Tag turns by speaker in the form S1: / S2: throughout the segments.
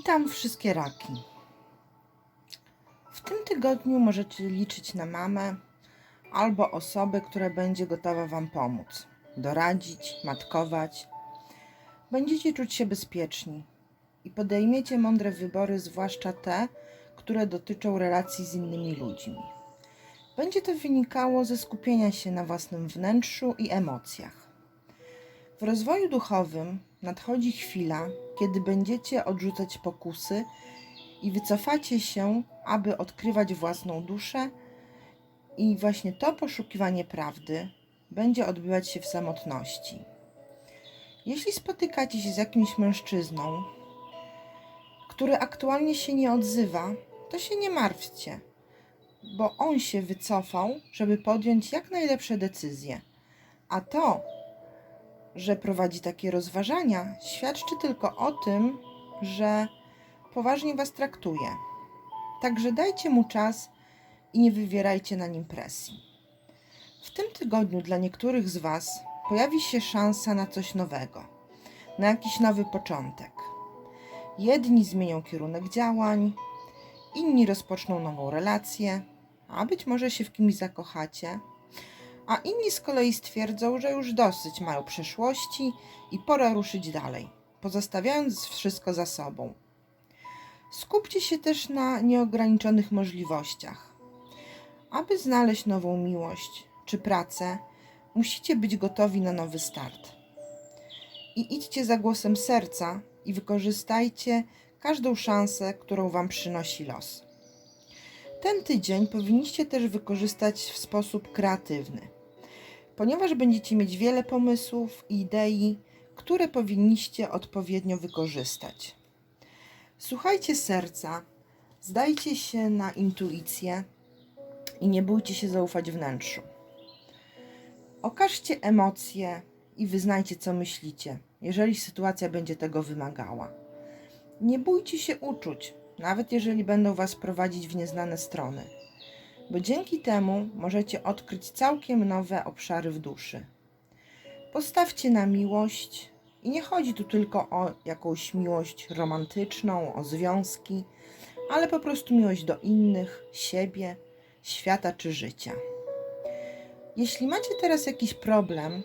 S1: Witam wszystkie raki. W tym tygodniu możecie liczyć na mamę albo osobę, która będzie gotowa Wam pomóc, doradzić, matkować. Będziecie czuć się bezpieczni i podejmiecie mądre wybory, zwłaszcza te, które dotyczą relacji z innymi ludźmi. Będzie to wynikało ze skupienia się na własnym wnętrzu i emocjach. W rozwoju duchowym nadchodzi chwila, kiedy będziecie odrzucać pokusy i wycofacie się, aby odkrywać własną duszę, i właśnie to poszukiwanie prawdy będzie odbywać się w samotności. Jeśli spotykacie się z jakimś mężczyzną, który aktualnie się nie odzywa, to się nie martwcie, bo on się wycofał, żeby podjąć jak najlepsze decyzje. A to, że prowadzi takie rozważania, świadczy tylko o tym, że poważnie Was traktuje. Także dajcie mu czas i nie wywierajcie na nim presji. W tym tygodniu dla niektórych z Was pojawi się szansa na coś nowego, na jakiś nowy początek. Jedni zmienią kierunek działań, inni rozpoczną nową relację, a być może się w kimś zakochacie, a inni z kolei stwierdzą, że już dosyć mają przeszłości i pora ruszyć dalej, pozostawiając wszystko za sobą. Skupcie się też na nieograniczonych możliwościach. Aby znaleźć nową miłość czy pracę, musicie być gotowi na nowy start. I idźcie za głosem serca i wykorzystajcie każdą szansę, którą Wam przynosi los. Ten tydzień powinniście też wykorzystać w sposób kreatywny, ponieważ będziecie mieć wiele pomysłów i idei, które powinniście odpowiednio wykorzystać. Słuchajcie serca, zdajcie się na intuicję i nie bójcie się zaufać wnętrzu. Okażcie emocje i wyznajcie, co myślicie, jeżeli sytuacja będzie tego wymagała. Nie bójcie się uczuć, nawet jeżeli będą Was prowadzić w nieznane strony, bo dzięki temu możecie odkryć całkiem nowe obszary w duszy. Postawcie na miłość i nie chodzi tu tylko o jakąś miłość romantyczną, o związki, ale po prostu miłość do innych, siebie, świata czy życia. Jeśli macie teraz jakiś problem,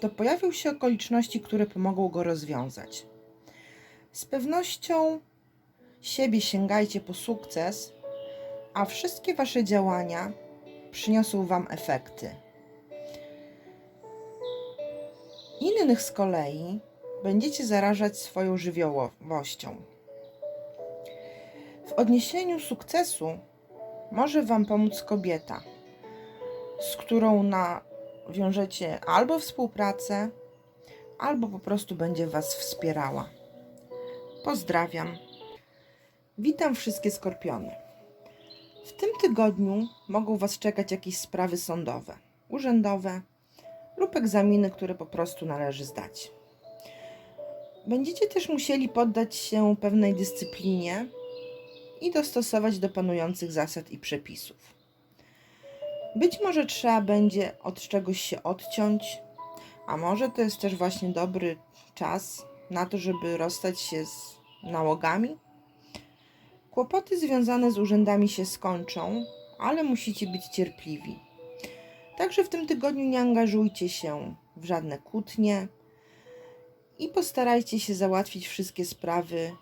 S1: to pojawią się okoliczności, które pomogą go rozwiązać. Z pewnością siebie sięgajcie po sukces, a wszystkie Wasze działania przyniosą Wam efekty. Innych z kolei będziecie zarażać swoją żywiołowością. W odniesieniu sukcesu może Wam pomóc kobieta, z którą nawiążecie albo współpracę, albo po prostu będzie Was wspierała. Pozdrawiam. Witam wszystkie skorpiony. W tym tygodniu mogą Was czekać jakieś sprawy sądowe, urzędowe lub egzaminy, które po prostu należy zdać. Będziecie też musieli poddać się pewnej dyscyplinie i dostosować do panujących zasad i przepisów. Być może trzeba będzie od czegoś się odciąć, a może to jest też właśnie dobry czas na to, żeby rozstać się z nałogami. Kłopoty związane z urzędami się skończą, ale musicie być cierpliwi. Także w tym tygodniu nie angażujcie się w żadne kłótnie i postarajcie się załatwić wszystkie sprawy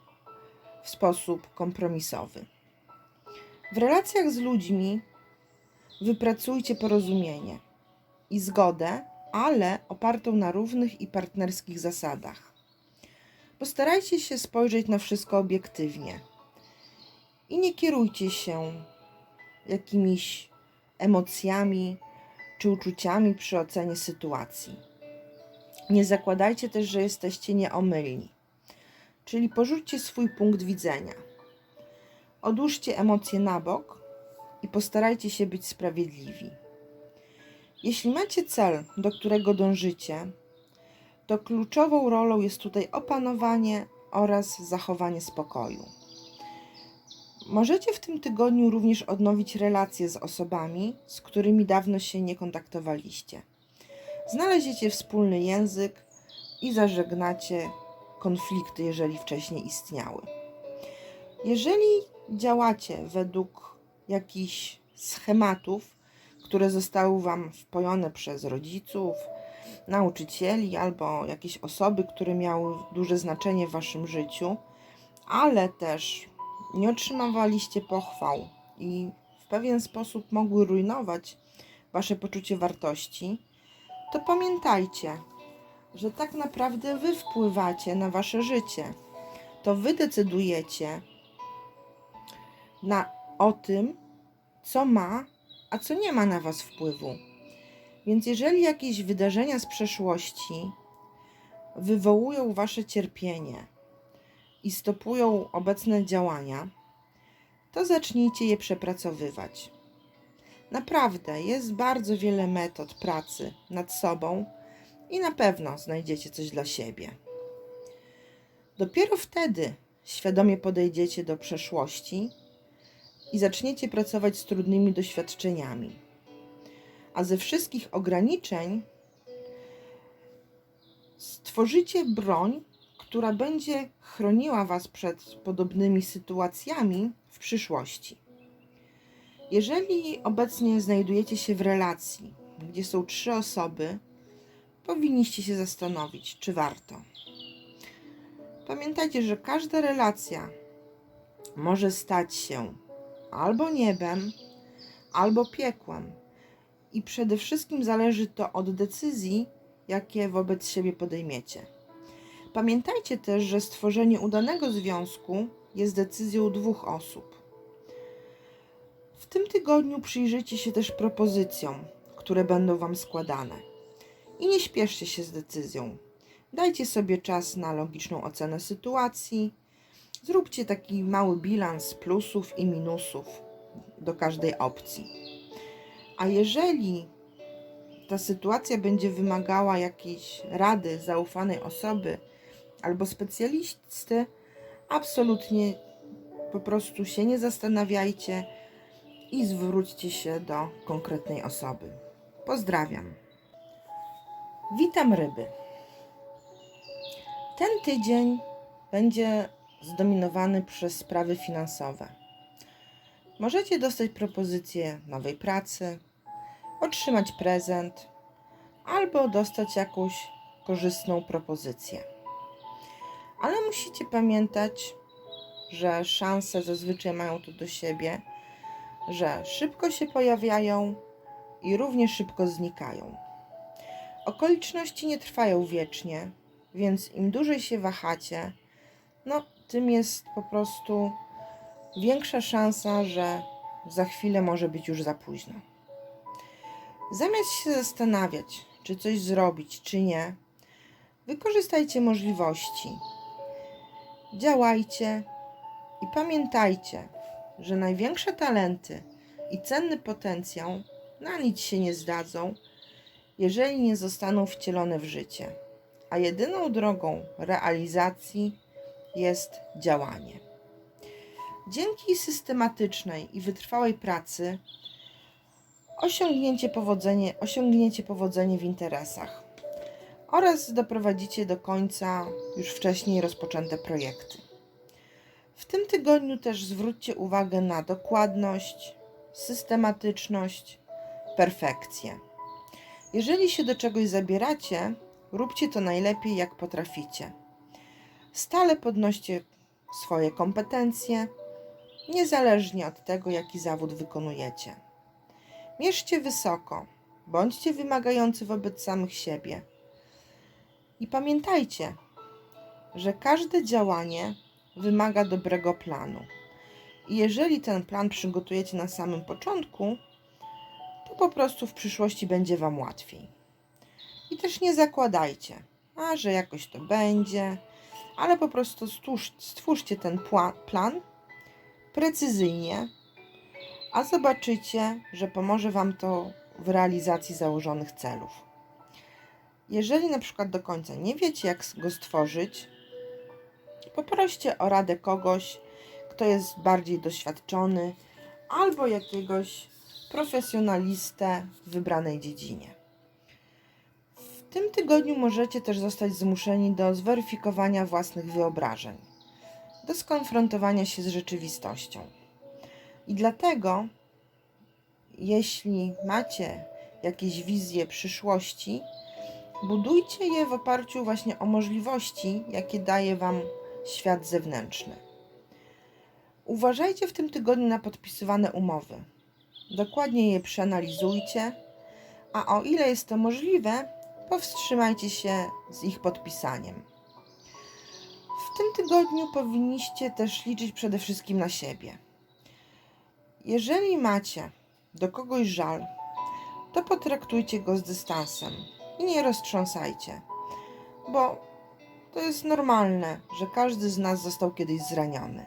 S1: w sposób kompromisowy. W relacjach z ludźmi wypracujcie porozumienie i zgodę, ale opartą na równych i partnerskich zasadach. Postarajcie się spojrzeć na wszystko obiektywnie i nie kierujcie się jakimiś emocjami czy uczuciami przy ocenie sytuacji. Nie zakładajcie też, że jesteście nieomylni, czyli porzućcie swój punkt widzenia. Odłóżcie emocje na bok i postarajcie się być sprawiedliwi. Jeśli macie cel, do którego dążycie, to kluczową rolą jest tutaj opanowanie oraz zachowanie spokoju. Możecie w tym tygodniu również odnowić relacje z osobami, z którymi dawno się nie kontaktowaliście. Znaleziecie wspólny język i zażegnacie konflikty, jeżeli wcześniej istniały. Jeżeli działacie według jakichś schematów, które zostały Wam wpojone przez rodziców, nauczycieli albo jakieś osoby, które miały duże znaczenie w Waszym życiu, ale też nie otrzymywaliście pochwał i w pewien sposób mogły rujnować Wasze poczucie wartości, to pamiętajcie, że tak naprawdę Wy wpływacie na Wasze życie. To Wy decydujecie na, o tym, co ma, a co nie ma na Was wpływu. Więc jeżeli jakieś wydarzenia z przeszłości wywołują Wasze cierpienie i stopują obecne działania, to zacznijcie je przepracowywać. Naprawdę jest bardzo wiele metod pracy nad sobą i na pewno znajdziecie coś dla siebie. Dopiero wtedy świadomie podejdziecie do przeszłości i zaczniecie pracować z trudnymi doświadczeniami. A ze wszystkich ograniczeń stworzycie broń, która będzie chroniła Was przed podobnymi sytuacjami w przyszłości. Jeżeli obecnie znajdujecie się w relacji, gdzie są trzy osoby, powinniście się zastanowić, czy warto. Pamiętajcie, że każda relacja może stać się albo niebem, albo piekłem. I przede wszystkim zależy to od decyzji, jakie wobec siebie podejmiecie. Pamiętajcie też, że stworzenie udanego związku jest decyzją dwóch osób. W tym tygodniu przyjrzyjcie się też propozycjom, które będą Wam składane. I nie śpieszcie się z decyzją. Dajcie sobie czas na logiczną ocenę sytuacji. Zróbcie taki mały bilans plusów i minusów do każdej opcji. A jeżeli ta sytuacja będzie wymagała jakiejś rady zaufanej osoby albo specjalisty, absolutnie po prostu się nie zastanawiajcie i zwróćcie się do konkretnej osoby. Pozdrawiam. Witam ryby. Ten tydzień będzie zdominowany przez sprawy finansowe. Możecie dostać propozycję nowej pracy, otrzymać prezent albo dostać jakąś korzystną propozycję. Ale musicie pamiętać, że szanse zazwyczaj mają to do siebie, że szybko się pojawiają i równie szybko znikają. Okoliczności nie trwają wiecznie, więc im dłużej się wahacie, no tym jest po prostu większa szansa, że za chwilę może być już za późno. Zamiast się zastanawiać, czy coś zrobić, czy nie, wykorzystajcie możliwości. Działajcie i pamiętajcie, że największe talenty i cenny potencjał na nic się nie zdadzą, jeżeli nie zostaną wcielone w życie. A jedyną drogą realizacji jest działanie. Dzięki systematycznej i wytrwałej pracy osiągnięcie powodzenie, osiągniecie powodzenie w interesach oraz doprowadzicie do końca już wcześniej rozpoczęte projekty. W tym tygodniu też zwróćcie uwagę na dokładność, systematyczność, perfekcję. Jeżeli się do czegoś zabieracie, róbcie to najlepiej jak potraficie. Stale podnoście swoje kompetencje, niezależnie od tego, jaki zawód wykonujecie. Mierzcie wysoko, bądźcie wymagający wobec samych siebie. I pamiętajcie, że każde działanie wymaga dobrego planu. I jeżeli ten plan przygotujecie na samym początku, to po prostu w przyszłości będzie Wam łatwiej. I też nie zakładajcie, a że jakoś to będzie, ale po prostu stwórz, stwórzcie ten plan precyzyjnie, a zobaczycie, że pomoże Wam to w realizacji założonych celów. Jeżeli na przykład do końca nie wiecie, jak go stworzyć, poproście o radę kogoś, kto jest bardziej doświadczony, albo jakiegoś profesjonalistę w wybranej dziedzinie. W tym tygodniu możecie też zostać zmuszeni do zweryfikowania własnych wyobrażeń. do skonfrontowania się z rzeczywistością. I dlatego, jeśli macie jakieś wizje przyszłości, budujcie je w oparciu właśnie o możliwości, jakie daje Wam świat zewnętrzny. Uważajcie w tym tygodniu na podpisywane umowy. Dokładnie je przeanalizujcie, a o ile jest to możliwe, powstrzymajcie się z ich podpisaniem. W tym tygodniu powinniście też liczyć przede wszystkim na siebie. Jeżeli macie do kogoś żal, to potraktujcie go z dystansem i nie roztrząsajcie, bo to jest normalne, że każdy z nas został kiedyś zraniony.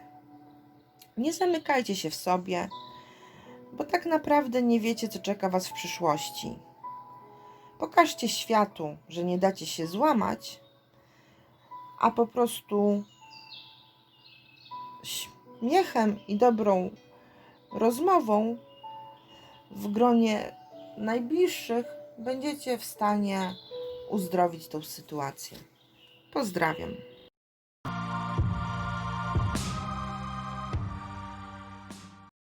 S1: Nie zamykajcie się w sobie, bo tak naprawdę nie wiecie, co czeka Was w przyszłości. Pokażcie światu, że nie dacie się złamać, a po prostu śmiechem i dobrą rozmową w gronie najbliższych będziecie w stanie uzdrowić tą sytuację. Pozdrawiam.